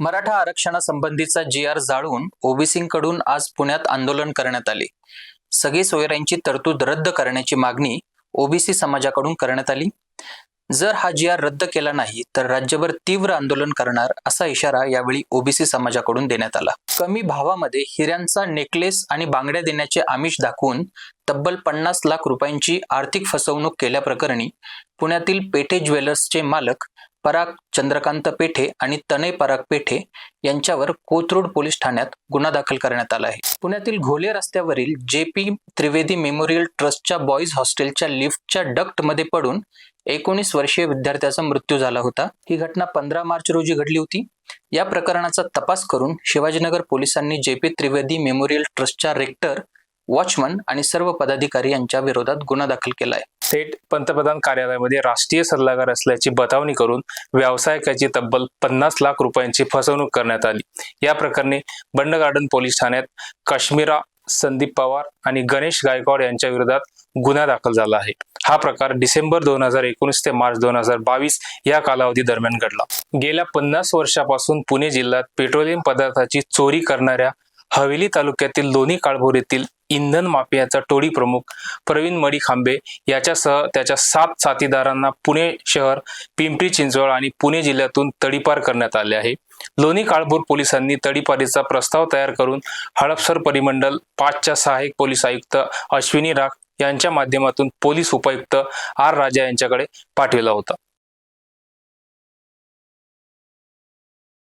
मराठा आरक्षणासंबंधीचा जी R जाळून ओबीसींकडून आज पुण्यात आंदोलन करण्यात आले. सगळी सोयऱ्यांची तरतूद रद्द करण्याची मागणी ओबीसी समाजाकडून करण्यात आली. जर हा जी आर रद्द केला नाही तर राज्यभर तीव्र आंदोलन करणार असा इशारा यावेळी ओबीसी समाजाकडून देण्यात आला. कमी भावामध्ये हिऱ्यांचा नेकलेस आणि बांगड्या देण्याचे आमिष दाखवून तब्बल पन्नास लाख रुपयांची आर्थिक फसवणूक केल्याप्रकरणी पुण्यातील पेठे ज्वेलर्सचे मालक पराग चंद्रकांत पेठे आणि तनय पराग पेठे यांच्यावर कोथरूड पोलीस ठाण्यात गुन्हा दाखल करण्यात आला आहे. पुण्यातील घोले रस्त्यावरील जे पी त्रिवेदी मेमोरियल ट्रस्टच्या बॉईज हॉस्टेलच्या लिफ्टच्या डक्टमध्ये पडून एकोणीस वर्षीय विद्यार्थ्याचा मृत्यू झाला होता. ही घटना पंधरा मार्च रोजी घडली होती. या प्रकरणाचा तपास करून शिवाजीनगर पोलिसांनी जे पी त्रिवेदी मेमोरियल ट्रस्टच्या रेक्टर वॉचमन आणि सर्व पदाधिकारी यांच्या विरोधात गुन्हा दाखल केला आहे. थेट पंतप्रधान कार्यालयामध्ये राष्ट्रीय सल्लागार असल्याची बतावणी करून व्यावसायिकाची तब्बल पन्नास लाख रुपयांची फसवणूक करण्यात आली. या प्रकरणी बंड गार्डन पोलीस ठाण्यात काश्मीरा संदीप पवार आणि गणेश गायकवाड यांच्या विरोधात गुन्हा दाखल झाला आहे. हा प्रकार डिसेंबर दोन हजार एकोणीस ते मार्च दोन हजार बावीस या कालावधी दरम्यान घडला. गेल्या पन्नास वर्षापासून पुणे जिल्ह्यात पेट्रोलियम पदार्थाची चोरी करणाऱ्या हवेली तालुक्यातील लोणी काळभोर येथील इंधन माफियाचा टोळी प्रमुख प्रवीण मडी खांबे याच्यासह त्याच्या सात साथीदारांना पुणे शहर पिंपरी चिंचवड आणि पुणे जिल्ह्यातून तडीपार करण्यात आले आहे. लोणी काळभोर पोलिसांनी तडीपारीचा प्रस्ताव तयार करून हडपसर परिमंडल पाचच्या सहाय्यक पोलीस आयुक्त अश्विनी राख यांच्या माध्यमातून पोलीस उपायुक्त आर राजा यांच्याकडे पाठविला होता.